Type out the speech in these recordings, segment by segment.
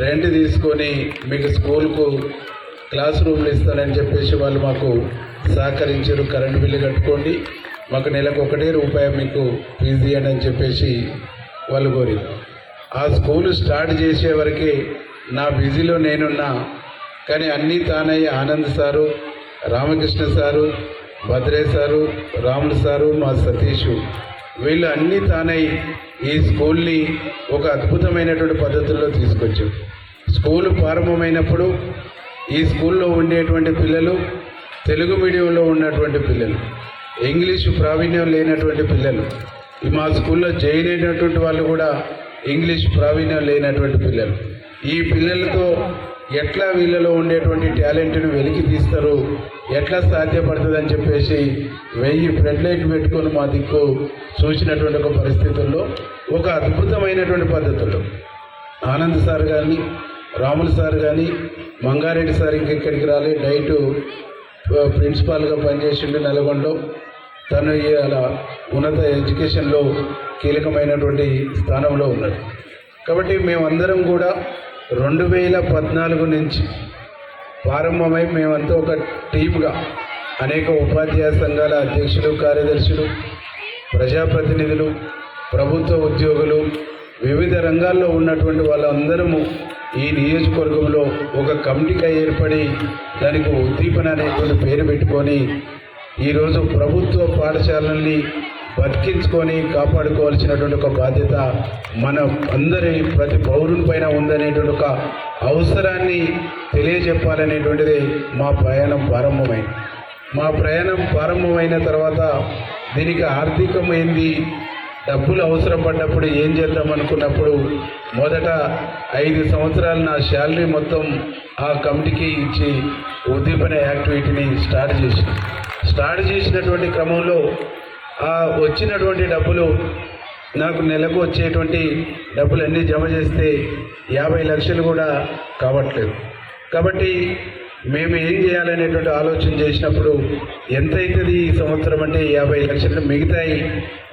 Rent తీసుకొని మీకు స్కూల్కు క్లాస్ రూమ్లు ఇస్తానని చెప్పేసి వాళ్ళు మాకు సహకరించారు. కరెంటు బిల్లు కట్టుకోండి. మాకు నెలకు ఒకటే రూపాయి మీకు ఫీజు ఇవ్వండి అని చెప్పేసి వాళ్ళు కోరి ఆ స్కూల్ స్టార్ట్ చేసే వరకే నా బిజీలో నేనున్నా. కానీ అన్నీ Thanayya Anand sir Ramakrishna sir Bhadre sir Ramulu sir మా సతీషు వీళ్ళు అన్నీ తానై ఈ స్కూల్ని ఒక అద్భుతమైనటువంటి పద్ధతుల్లో తీసుకొచ్చాం. స్కూల్ ప్రారంభమైనప్పుడు ఈ స్కూల్లో ఉండేటువంటి పిల్లలు తెలుగు మీడియంలో ఉన్నటువంటి పిల్లలు ఇంగ్లీషు ప్రావీణ్యం లేనటువంటి పిల్లలు మా స్కూల్లో జాయిన్ అయినటువంటి వాళ్ళు కూడా ఇంగ్లీష్ ప్రావీణ్యం లేనటువంటి పిల్లలు. ఈ పిల్లలతో ఎట్లా వీళ్ళలో ఉండేటువంటి టాలెంట్ను వెలికి తీస్తారు ఎట్లా సాధ్యపడుతుందని చెప్పేసి వెయ్యి ఫ్రెడ్ లైట్ పెట్టుకొని మా దిక్కు చూసినటువంటి ఒక పరిస్థితుల్లో ఒక అద్భుతమైనటువంటి పద్ధతులు ఆనంద్ సార్ కానీ రాములు సార్ కానీ మంగారెడ్డి సార్ ఇంకెక్కడికి రాలే డైట్ ప్రిన్సిపాల్గా పనిచేసిండు నల్గొండలో. తను అలా ఉన్నత ఎడ్యుకేషన్లో కీలకమైనటువంటి స్థానంలో ఉన్నాడు. కాబట్టి మేమందరం కూడా రెండు వేల పద్నాలుగు నుంచి ప్రారంభమై మేమంతా ఒక టీమ్గా అనేక ఉపాధ్యాయ సంఘాల అధ్యక్షులు కార్యదర్శులు ప్రజాప్రతినిధులు ప్రభుత్వ ఉద్యోగులు వివిధ రంగాల్లో ఉన్నటువంటి వాళ్ళందరము ఈ నియోజకవర్గంలో ఒక కమిటీగా ఏర్పడి దానికి ఉద్దీపన అనేటువంటి పేరు పెట్టుకొని ఈరోజు ప్రభుత్వ పాఠశాలల్ని బతికించుకొని కాపాడుకోవాల్సినటువంటి ఒక బాధ్యత మన అందరి ప్రతి పౌరుని పైన ఉందనేటువంటి ఒక అవసరాన్ని తెలియజెప్పాలనేటువంటిది మా ప్రయాణం ప్రారంభమైంది. మా ప్రయాణం ప్రారంభమైన తర్వాత దీనికి ఆర్థికమైంది డబ్బులు అవసరం పడ్డప్పుడు ఏం చేద్దాం అనుకున్నప్పుడు మొదట ఐదు సంవత్సరాలు నా శాలరీ మొత్తం ఆ కమిటీకి ఇచ్చి ఉద్దీపన యాక్టివిటీని స్టార్ట్ చేసి స్టార్ట్ చేసినటువంటి క్రమంలో ఆ వచ్చినటువంటి డబ్బులు నాకు నెలకు వచ్చేటువంటి డబ్బులన్నీ జమ చేస్తే యాభై లక్షలు కూడా కావట్లేదు. కాబట్టి మేము ఏం చేయాలనేటువంటి ఆలోచన చేసినప్పుడు ఎంత అవుతుంది ఈ సంవత్సరం అంటే యాభై లక్షలు మిగతాయి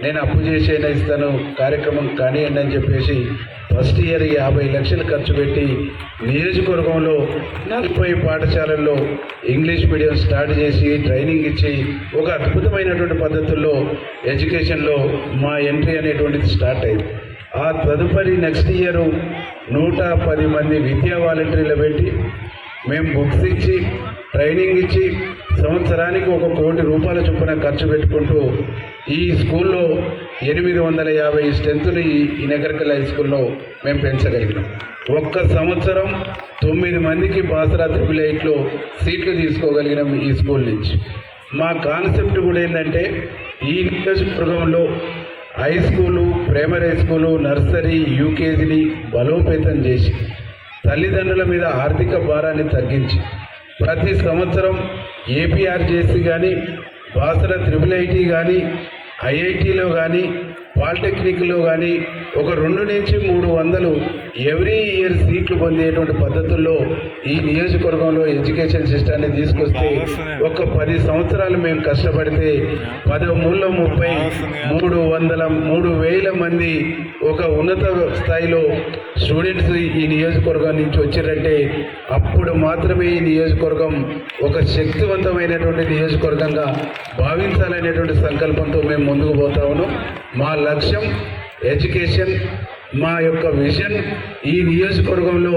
నేను అప్పు చేసేనా ఇస్తాను కార్యక్రమం కానివ్వండి అని చెప్పేసి ఫస్ట్ ఇయర్ యాభై లక్షలు ఖర్చు పెట్టి నియోజకవర్గంలో నలభై పాఠశాలల్లో ఇంగ్లీష్ మీడియం స్టార్ట్ చేసి ట్రైనింగ్ ఇచ్చి ఒక అద్భుతమైనటువంటి పద్ధతుల్లో ఎడ్యుకేషన్లో మా ఎంట్రీ అనేటువంటిది స్టార్ట్ అయింది. ఆ తదుపరి నెక్స్ట్ ఇయర్ నూట పది మంది విద్యా వాలంటీర్లు పెట్టి మేము బుక్స్ ఇచ్చి ట్రైనింగ్ ఇచ్చి సంవత్సరానికి ఒక కోటి రూపాయల చొప్పున ఖర్చు పెట్టుకుంటూ ఈ స్కూల్లో ఎనిమిది వందల యాభై స్ట్రెంత్ని ఈ నగరికల్ హై స్కూల్లో మేము పెంచగలిగినాం. ఒక్క సంవత్సరం తొమ్మిది మందికి బాసరా త్రిపుల్ ఎయిట్లో సీట్లు తీసుకోగలిగినాం ఈ స్కూల్ నుంచి. మా కాన్సెప్ట్ కూడా ఏంటంటే ఈ నియోజకవర్గంలో high school primary school nursery యూకేజీని బలోపేతం చేసి తల్లిదండ్రుల మీద ఆర్థిక భారాన్ని తగ్గించి ప్రతి సంవత్సరం ఏపీఆర్జేసీ కానీ బాసర త్రిబుల్ ఐటీ కానీ ఐఐటీలో కానీ పాలిటెక్నిక్లో కానీ ఒక రెండు నుంచి మూడు వందలు ఎవ్రీ ఇయర్ సీట్లు పొందేటువంటి పద్ధతుల్లో ఈ నియోజకవర్గంలో ఎడ్యుకేషన్ సిస్టాన్ని తీసుకొస్తే ఒక పది సంవత్సరాలు మేము కష్టపడితే పదమూడులో ముప్పై మూడు వందల మూడు వేల మంది ఒక ఉన్నత స్థాయిలో స్టూడెంట్స్ ఈ నియోజకవర్గం నుంచి వచ్చారంటే అప్పుడు మాత్రమే ఈ నియోజకవర్గం ఒక శక్తివంతమైనటువంటి నియోజకవర్గంగా భావించాలనేటువంటి సంకల్పంతో మేము ముందుకు పోతా ఉన్నాం. మా లక్ష్యం ఎడ్యుకేషన్ మా యొక్క విజన్. ఈ నియోజకవర్గంలో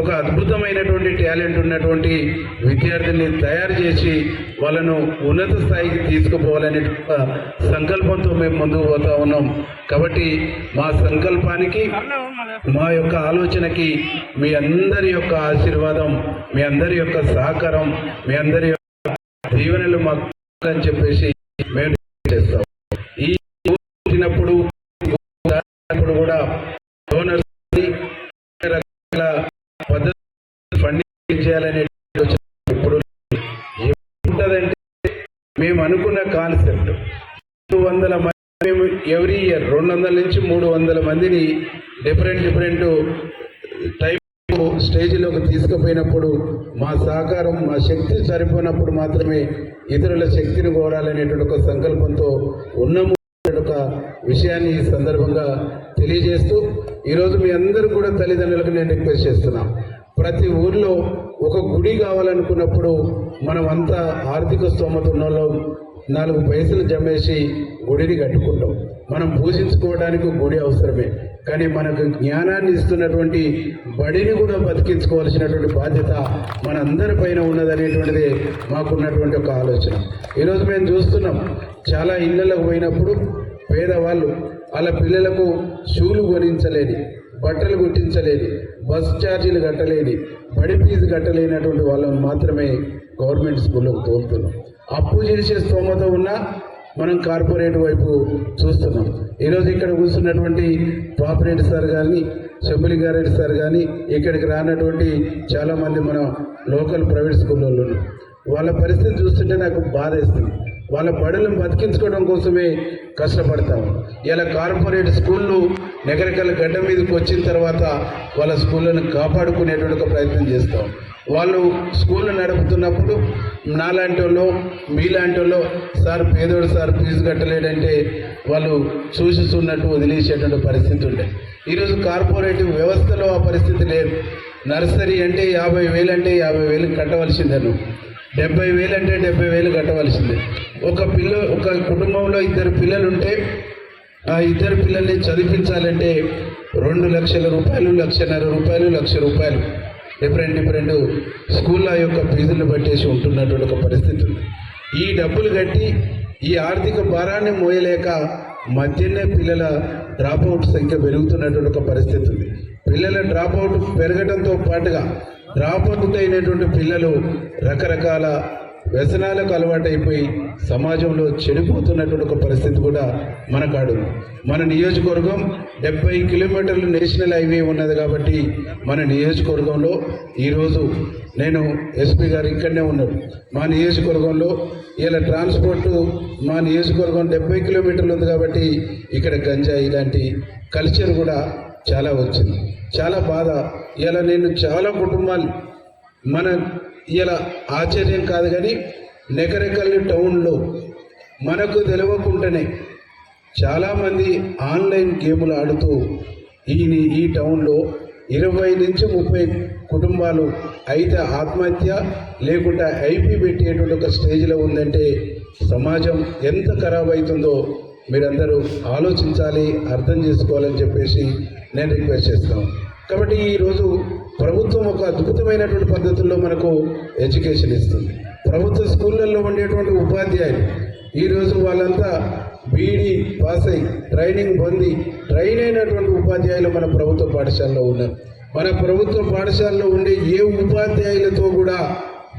ఒక అద్భుతమైనటువంటి టాలెంట్ ఉన్నటువంటి విద్యార్థుల్ని తయారు చేసి వాళ్ళను ఉన్నత స్థాయికి తీసుకుపోవాలనే సంకల్పంతో మేము ముందుకు పోతా ఉన్నాం. కాబట్టి మా సంకల్పానికి మా యొక్క ఆలోచనకి మీ అందరి యొక్క ఆశీర్వాదం మీ అందరి యొక్క సహకారం మీ అందరి యొక్క దీవెనలు మాకు అని చెప్పేసి మేము పుట్టినప్పుడు కూడా డోనర్స్ రకాల పద్ధతులు ఫండింగ్ చేయాలనే ఇప్పుడు ఏముంటుందంటే మేము అనుకున్న కాన్సెప్ట్ రెండు వందల మంది మేము ఎవ్రీ ఇయర్ రెండు వందల నుంచి మూడు వందల మందిని డిఫరెంట్ డిఫరెంట్ టైప్ స్టేజ్లోకి తీసుకుపోయినప్పుడు మా సహకారం మా శక్తి సరిపోయినప్పుడు మాత్రమే ఇతరుల శక్తిని కోరాలనేటువంటి ఒక సంకల్పంతో ఉన్నాము. విషయాన్ని ఈ సందర్భంగా తెలియజేస్తూ ఈరోజు మీ అందరూ కూడా తల్లిదండ్రులకు నేను రిక్వెస్ట్ చేస్తున్నాను ప్రతి ఊర్లో ఒక గుడి కావాలనుకున్నప్పుడు మనం అంతా ఆర్థిక స్తోమత ఉన్న వాళ్ళం నాలుగు పైసలు జమేసి గుడిని కట్టుకుంటాం. మనం పూజించుకోవడానికి గుడి అవసరమే. కానీ మనకు జ్ఞానాన్ని ఇస్తున్నటువంటి బడిని కూడా బతికించుకోవాల్సినటువంటి బాధ్యత మనందరి పైన ఉన్నదనేటువంటిది మాకున్నటువంటి ఒక ఆలోచన. ఈరోజు మేము చూస్తున్నాం చాలా ఇళ్ళకు పోయినప్పుడు పేదవాళ్ళు వాళ్ళ పిల్లలకు షూలు కొనించలేని బట్టలు కుట్టించలేని బస్ ఛార్జీలు కట్టలేని బడి ఫీజు కట్టలేనటువంటి వాళ్ళని మాత్రమే గవర్నమెంట్ స్కూళ్ళకు తోలుతున్నాం. అప్పు చేసే స్తోమత ఉన్నా మనం కార్పొరేట్ వైపు చూస్తున్నాం. ఈరోజు ఇక్కడ కూర్చున్నటువంటి పాపరెడ్డి సార్ కానీ చెంబలి గారెడ్డి సార్ కానీ ఇక్కడికి రానటువంటి చాలామంది మన లోకల్ ప్రైవేట్ స్కూల్లో వాళ్ళ పరిస్థితి చూస్తుంటే నాకు బాధ వేస్తుంది వాళ్ళ బడులను బతికించుకోవడం కోసమే కష్టపడతాం ఇలా కార్పొరేట్ స్కూళ్ళు నెగరకల గడ్డ మీదకి వచ్చిన తర్వాత వాళ్ళ స్కూళ్ళను కాపాడుకునేటువంటి ఒక ప్రయత్నం చేస్తాం. వాళ్ళు స్కూల్ నడుపుతున్నప్పుడు నాలాంటి వాళ్ళు మీలాంటి వాళ్ళు సార్ పేదోడు సార్ ఫీజు కట్టలేడంటే వాళ్ళు చూసిస్తున్నట్టు వదిలేసేటువంటి పరిస్థితి ఉండే. ఈరోజు కార్పొరేటివ్ వ్యవస్థలో ఆ పరిస్థితి లేదు. నర్సరీ అంటే యాభై వేలు అంటే యాభై వేలు కట్టవలసిందను డెబ్బై వేలు అంటే డెబ్బై వేలు కట్టవలసిందే. ఒక పిల్ల ఒక కుటుంబంలో ఇద్దరు పిల్లలు ఉంటే ఆ ఇద్దరు పిల్లల్ని చదివించాలంటే రెండు లక్షల రూపాయలు లక్షన్నర రూపాయలు లక్ష రూపాయలు. డిఫరెంట్ డిఫరెంట్ స్కూళ్ళ యొక్క ఫీజులు పట్టేసి ఉంటున్నటువంటి ఒక పరిస్థితి ఉంది. ఈ డబ్బులు కట్టి ఈ ఆర్థిక భారాన్ని మోయలేక మధ్యనే పిల్లల డ్రాప్ అవుట్ సంఖ్య పెరుగుతున్నటువంటి ఒక పరిస్థితి ఉంది. పిల్లల డ్రాప్ అవుట్ పెరగడంతో పాటుగా డ్రాప్ అయినటువంటి పిల్లలు రకరకాల వ్యసనాలకు అలవాటైపోయి సమాజంలో చెడిపోతున్నటువంటి ఒక పరిస్థితి కూడా మన కాడు మన నియోజకవర్గం డెబ్బై కిలోమీటర్లు నేషనల్ హైవే ఉన్నది కాబట్టి మన నియోజకవర్గంలో ఈరోజు నేను ఎస్పీ గారు ఇక్కడనే ఉన్నాడు మా నియోజకవర్గంలో ఇలా ట్రాన్స్పోర్ట్ మా నియోజకవర్గం డెబ్బై కిలోమీటర్లు ఉంది కాబట్టి ఇక్కడ గంజాయి ఇలాంటి కల్చర్ కూడా చాలా వచ్చింది. చాలా బాధ. ఇలా నేను చాలా కుటుంబాలు మన ఇలా ఆశ్చర్యం కాదు కానీ నెకరెకల్లి టౌన్లో మనకు తెలియకుండానే చాలామంది ఆన్లైన్ గేములు ఆడుతూ ఈ ఈ టౌన్లో ఇరవై నుంచి ముప్పై కుటుంబాలు అయితే ఆత్మహత్య లేకుంటే ఐపీ పెట్టేటువంటి ఒక స్టేజ్లో ఉందంటే సమాజం ఎంత ఖరాబ్ అవుతుందో మీరందరూ ఆలోచించాలి అర్థం చేసుకోవాలని చెప్పేసి నేను రిక్వెస్ట్ చేస్తాను కాబట్టి ఈరోజు ప్రభుత్వం ఒక అద్భుతమైనటువంటి పద్ధతుల్లో మనకు ఎడ్యుకేషన్ ఇస్తుంది. ప్రభుత్వ స్కూళ్ళల్లో ఉండేటువంటి ఉపాధ్యాయులు ఈరోజు వాళ్ళంతా బీడీ పాస్ అయి ట్రైనింగ్ పొంది ట్రైన్ అయినటువంటి ఉపాధ్యాయులు మన ప్రభుత్వ పాఠశాలలో ఉన్నారు. మన ప్రభుత్వ పాఠశాలలో ఉండే ఏ ఉపాధ్యాయులతో కూడా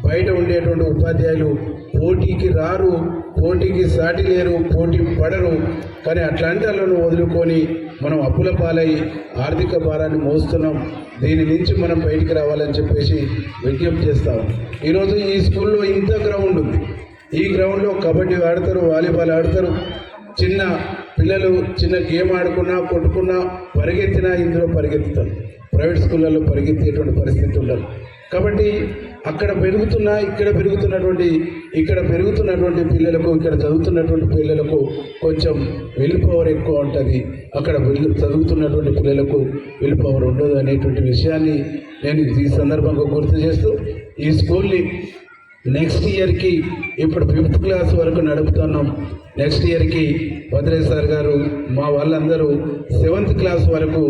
బయట ఉండేటువంటి ఉపాధ్యాయులు పోటీకి రారు పోటీకి సాటి లేరు పోటీ పడరు. కానీ అట్లాంటి వాళ్ళను వదులుకొని మనం అప్పుల పాలై ఆర్థిక భారాన్ని మోస్తున్నాం. దీని నుంచి మనం బయటికి రావాలని చెప్పేసి విజ్ఞప్తి చేస్తాం ఈరోజు ఈ స్కూల్లో ఇంత గ్రౌండ్ ఉంది. ఈ గ్రౌండ్లో కబడ్డీ ఆడతారు వాలీబాల్ ఆడతారు. చిన్న పిల్లలు చిన్న గేమ్ ఆడుకున్నా కొట్టుకున్నా పరిగెత్తినా ఇందులో పరిగెత్తుతారు. ప్రైవేట్ స్కూళ్ళల్లో పరిగెత్తేటువంటి పరిస్థితి ఉండదు. కాబట్టి అక్కడ పెరుగుతున్న ఇక్కడ పెరుగుతున్నటువంటి ఇక్కడ పెరుగుతున్నటువంటి పిల్లలకు ఇక్కడ చదువుతున్నటువంటి పిల్లలకు కొంచెం విల్ పవర్ ఎక్కువ ఉంటుంది. అక్కడ చదువుతున్నటువంటి పిల్లలకు విల్ పవర్ ఉండదు అనేటువంటి విషయాన్ని నేను ఈ సందర్భంగా గుర్తు చేస్తూ ఈ స్కూల్ని నెక్స్ట్ ఇయర్కి ఇప్పుడు ఫిఫ్త్ క్లాస్ వరకు నడుపుతున్నాం. నెక్స్ట్ ఇయర్కి భద్రే సార్ గారు మా వాళ్ళందరూ సెవెంత్ క్లాస్ వరకు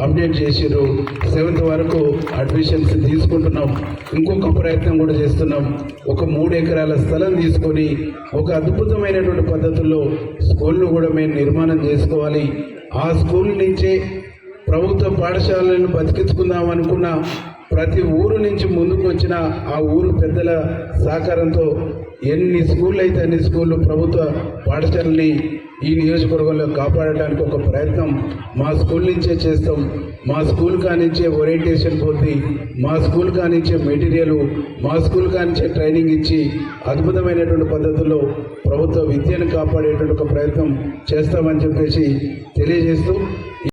అప్డేట్ చేసిర్రు. సెవెంత్ వరకు అడ్మిషన్స్ తీసుకుంటున్నాం. ఇంకొక ప్రయత్నం కూడా చేస్తున్నాం. ఒక మూడు ఎకరాల స్థలం తీసుకొని ఒక అద్భుతమైనటువంటి పద్ధతుల్లో స్కూల్ను కూడా మేము నిర్మాణం చేసుకోవాలి. ఆ స్కూల్ నుంచే ప్రభుత్వ పాఠశాలను బతికించుకుందాం అనుకున్న ప్రతి ఊరు నుంచి ముందుకు వచ్చిన ఆ ఊరు పెద్దల సహకారంతో ఎన్ని స్కూళ్ళు అయితే అన్ని స్కూళ్ళు ప్రభుత్వ పాఠశాలని ఈ నియోజకవర్గంలో కాపాడడానికి ఒక ప్రయత్నం మా స్కూల్ నుంచే చేస్తాం. మా స్కూల్ కానించే ఓరియంటేషన్ పోతే మా స్కూల్ కానించే మెటీరియల్ మా స్కూల్ కానించే ట్రైనింగ్ ఇచ్చి అద్భుతమైనటువంటి పద్ధతుల్లో ప్రభుత్వ విద్యను కాపాడేటువంటి ఒక ప్రయత్నం చేస్తామని చెప్పేసి తెలియజేస్తూ